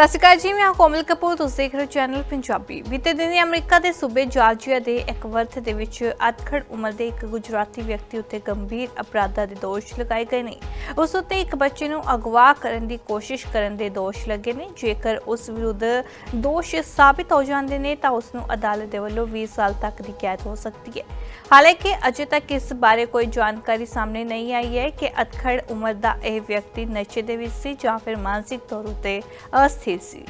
ਸਤਿ ਸ਼੍ਰੀ ਅਕਾਲ ਜੀ, ਮੈਂ ਹਾਂ ਕੋਮਲ ਕਪੂਰ। ਤੁਸੀਂ ਦੇਖ ਰਹੇ ਹੋ ਚੈਨਲ ਪੰਜਾਬੀ। ਬੀਤੇ ਦਿਨੀ ਅਮਰੀਕਾ ਦੇ ਸੂਬੇ ਜਾਰਜੀਆ ਦੇ ਇੱਕ ਵਰਥ ਦੇ ਵਿੱਚ ਅਧਖੜ ਉਮਰ ਦੇ ਇੱਕ ਗੁਜਰਾਤੀ ਵਿਅਕਤੀ ਉੱਤੇ ਗੰਭੀਰ ਅਪਰਾਧਾਂ ਦੇ ਦੋਸ਼ ਲਗਾਏ ਗਏ ਨੇ। ਉਸ ਉੱਤੇ ਇੱਕ ਬੱਚੇ ਨੂੰ ਅਗਵਾ ਕਰਨ ਦੀ ਕੋਸ਼ਿਸ਼ ਕਰਨ ਦੇ ਦੋਸ਼ ਲੱਗੇ ਨੇ। ਜੇਕਰ ਉਸ ਵਿਰੁੱਧ ਦੋਸ਼ ਸਾਬਿਤ ਹੋ ਜਾਂਦੇ ਨੇ, ਤਾਂ ਉਸ ਨੂੰ ਅਦਾਲਤ ਦੇ ਵੱਲੋਂ 20 ਸਾਲ ਤੱਕ ਦੀ ਕੈਦ ਹੋ ਸਕਦੀ ਹੈ। ਹਾਲਾਂਕਿ, ਅਜੇ ਤੱਕ ਇਸ ਬਾਰੇ ਕੋਈ ਜਾਣਕਾਰੀ ਸਾਹਮਣੇ ਨਹੀਂ ਆਈ ਹੈ ਕਿ ਅਧਖੜ ਉਮਰ ਦਾ ਇਹ ਵਿਅਕਤੀ ਨਸ਼ੇ ਦੇ ਵਿੱਚ ਸੀ ਜਾਂ ਫਿਰ ਮਾਨਸਿਕ ਤੌਰ ਉੱਤੇ ਅਸਥਿਰ ਸੀ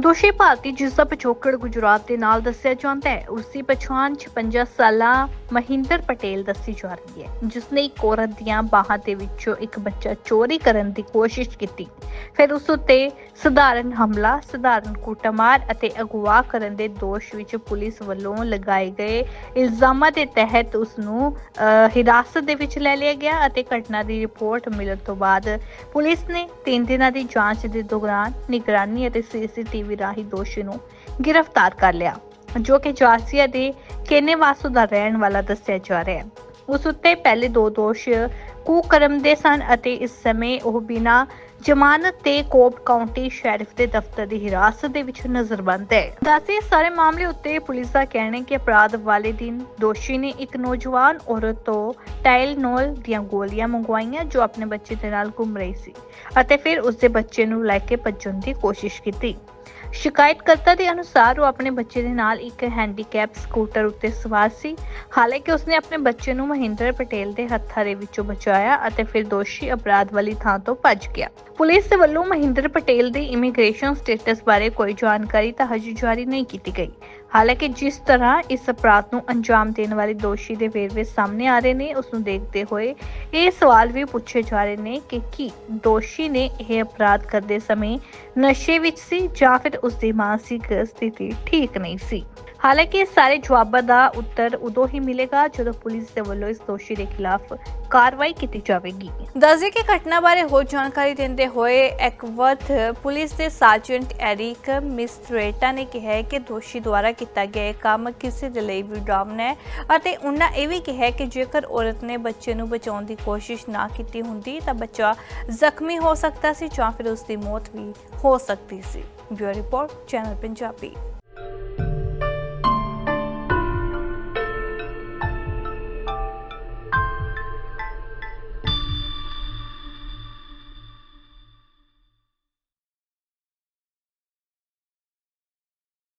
ਦੋਸ਼ੀ ਭਾਰਤੀ ਜਿਸ ਦਾ ਪਿਛੋਕੜ ਗੁਜਰਾਤ ਦੇ ਨਾਲ ਦੱਸਿਆ ਜਾਂਦਾ ਹੈ ਉਸ ਦੀ ਪਛਾਣ 56 ਸਾਲਾ ਮਹਿੰਦਰ ਪਟੇਲ ਦੱਸੀ ਜਾ ਰਹੀ ਹੈ ਜਿਸ ਨੇ ਇੱਕ ਔਰਤ ਦੀਆਂ ਬਾਹਾਂ ਦੇ ਵਿੱਚੋਂ ਇੱਕ ਬੱਚਾ ਚੋਰੀ ਕਰਨ ਦੀ ਕੋਸ਼ਿਸ਼ ਕੀਤੀ। ਫਿਰ ਉਸ ਉੱਤੇ ਸਧਾਰਨ ਹਮਲਾ ਸਧਾਰਨ ਕੁੱਟਮਾਰ ਅਤੇ ਅਗਵਾ ਕਰਨ ਦੇ ਦੋਸ਼ ਵਿੱਚ ਪੁਲਿਸ ਵੱਲੋਂ ਲਗਾਏ ਗਏ ਇਲਜ਼ਾਮਾਂ ਦੇ ਤਹਿਤ ਉਸ ਨੂੰ ਅਹ, ਹਿਰਾਸਤ ਦੇ ਵਿੱਚ ਲੈ ਲਿਆ ਗਿਆ ਅਤੇ ਘਟਨਾ ਦੀ ਰਿਪੋਰਟ ਮਿਲਣ ਤੋਂ ਬਾਅਦ ਪੁਲਿਸ ਨੇ ਤਿੰਨ ਦਿਨਾਂ ਦੀ ਜਾਂਚ ਦੇ ਦੌਰਾਨ ਨਿਗਰਾਨੀ ਅਤੇ ਸੀਸੀਟੀਵੀ ਰਾਹੀਂ ਦੋਸ਼ੀ ਨੂੰ ਗ੍ਰਿਫਤਾਰ ਕਰ ਲਿਆ, ਜੋ ਕਿ ਜਾਰਸੀਆ ਦੇ ਕੇਨੇਵਾਸੂ ਦਾ ਰਹਿਣ ਵਾਲਾ ਦੱਸਿਆ ਜਾ ਰਿਹਾ ਹੈ। ਉਸ ਉੱਤੇ ਪਹਿਲੇ ਦੋ ਦੋਸ਼ ਕੁਕਰਮ ਦੇ ਸਨ ਅਤੇ ਇਸ ਸਮੇਂ ਉਹ ਬਿਨਾਂ ਜ਼ਮਾਨਤ ਤੇ ਕੋਪ ਕਾਉਂਟੀ ਸ਼ੈਰਿਫ ਦੇ ਦਫ਼ਤਰ ਦੀ ਹਿਰਾਸਤ ਦੇ ਵਿੱਚ ਨਜ਼ਰਬੰਦ ਹੈ। ਦੱਸੇ ਸਾਰੇ ਮਾਮਲੇ ਉੱਤੇ ਪੁਲਿਸ ਦਾ ਕਹਿਣਾ ਹੈ ਕਿ ਅਪਰਾਧ ਵਾਲੇ ਦਿਨ ਦੋਸ਼ੀ ਨੇ ਇੱਕ ਨੌਜਵਾਨ ਔਰਤ ਤੋਂ ਟਾਈਲਨੋਲ ਦੀਆਂ ਗੋਲੀਆਂ ਮੰਗਵਾਈਆਂ ਜੋ ਆਪਣੇ ਬੱਚੇ ਦੇ ਨਾਲ ਘੁੰਮ ਰਹੀ ਸੀ ਅਤੇ ਫਿਰ ਉਸ ਦੇ ਬੱਚੇ ਨੂੰ ਲੈ ਕੇ ਭੱਜਣ ਦੀ ਕੋਸ਼ਿਸ਼ ਕੀਤੀ। ਸ਼ਿਕਾਇਤਕਰਤਾ ਦੇ ਅਨੁਸਾਰ ਉਹ ਆਪਣੇ ਬੱਚੇ ਦੇ ਨਾਲ ਇੱਕ ਹੈਂਡੀਕੈਪ ਸਕੂਟਰ ਉੱਤੇ ਸਵਾਰ ਸੀ। ਹਾਲਾਂਕਿ ਉਸਨੇ ਆਪਣੇ ਬੱਚੇ ਨੂੰ ਮਹਿੰਦਰ ਪਟੇਲ ਦੇ ਹੱਥਾਂ ਦੇ ਵਿੱਚੋਂ ਬਚਾਇਆ ਅਤੇ ਫਿਰ ਦੋਸ਼ੀ ਅਪਰਾਧ ਵਾਲੀ ਥਾਂ ਤੋਂ ਭੱਜ ਗਿਆ। ਪੁਲਿਸ ਦੇ ਵੱਲੋਂ ਮਹਿੰਦਰ ਪਟੇਲ ਦੇ ਇਮੀਗ੍ਰੇਸ਼ਨ ਸਟੇਟਸ ਬਾਰੇ ਕੋਈ ਜਾਣਕਾਰੀ ਤਾਂ ਹਜੇ ਜਾਰੀ ਨਹੀਂ ਕੀਤੀ ਗਈ। ਹਾਲਾਂਕਿ ਜਿਸ ਤਰ੍ਹਾਂ ਇਸ ਅਪਰਾਧ ਨੂੰ ਅੰਜਾਮ ਦੇਣ ਵਾਲੇ ਦੋਸ਼ੀ ਦੇ ਵੇਰਵੇ ਸਾਹਮਣੇ ਆ ਰਹੇ ਨੇ ਉਸ ਨੂੰ ਦੇਖਦੇ ਹੋਏ ਇਹ ਸਵਾਲ ਵੀ ਪੁੱਛੇ ਜਾ ਰਹੇ ਨੇ ਕਿ ਕੀ ਦੋਸ਼ੀ ਨੇ ਇਹ ਅਪਰਾਧ ਕਰਦੇ ਸਮੇਂ ਨਸ਼ੇ ਵਿੱਚ ਸੀ ਜਾਂ ਫਿਰ ਉਸ ਦੀ ਮਾਨਸਿਕ ਸਥਿਤੀ ਠੀਕ ਨਹੀਂ ਸੀ। ਹਾਲਾਂਕਿ ਇਸ ਸਾਰੇ ਜਵਾਬਾਂ ਦਾ ਉੱਤਰ ਉਦੋਂ ਹੀ ਮਿਲੇਗਾ ਜਦੋਂ ਪੁਲਿਸ ਦੇ ਵੱਲੋਂ ਇਸ ਦੋਸ਼ੀ ਦੇ ਖਿਲਾਫ ਕਾਰਵਾਈ ਕੀਤੀ ਜਾਵੇਗੀ। ਦੱਸਦੇ ਕਿ ਘਟਨਾ ਬਾਰੇ ਹੋਰ ਜਾਣਕਾਰੀ ਦਿੰਦੇ ਹੋਏ ਐਕਵਰਥ ਪੁਲਿਸ ਦੇ ਸਰਜੈਂਟ ਐਰਿਕ ਮਿਸਟਰੇਟਾ ਨੇ ਕਿਹਾ ਕਿ ਦੋਸ਼ੀ ਦੁਆਰਾ ਕੀਤਾ ਗਿਆ ਕੰਮ ਕਿਸੇ ਦੇ ਲਈ ਵੀ ਡਰਾਵਨਾ ਹੈ ਅਤੇ ਉਹਨਾਂ ਇਹ ਵੀ ਕਿਹਾ ਕਿ ਜੇਕਰ ਔਰਤ ਨੇ ਬੱਚੇ ਨੂੰ ਬਚਾਉਣ ਦੀ ਕੋਸ਼ਿਸ਼ ਨਾ ਕੀਤੀ ਹੁੰਦੀ ਤਾਂ ਬੱਚਾ ਜ਼ਖਮੀ ਹੋ ਸਕਦਾ ਸੀ ਜਾਂ ਫਿਰ ਉਸ ਦੀ ਮੌਤ ਵੀ ਹੋ ਸਕਦੀ ਸੀ। Bureau report, channel Punjabi.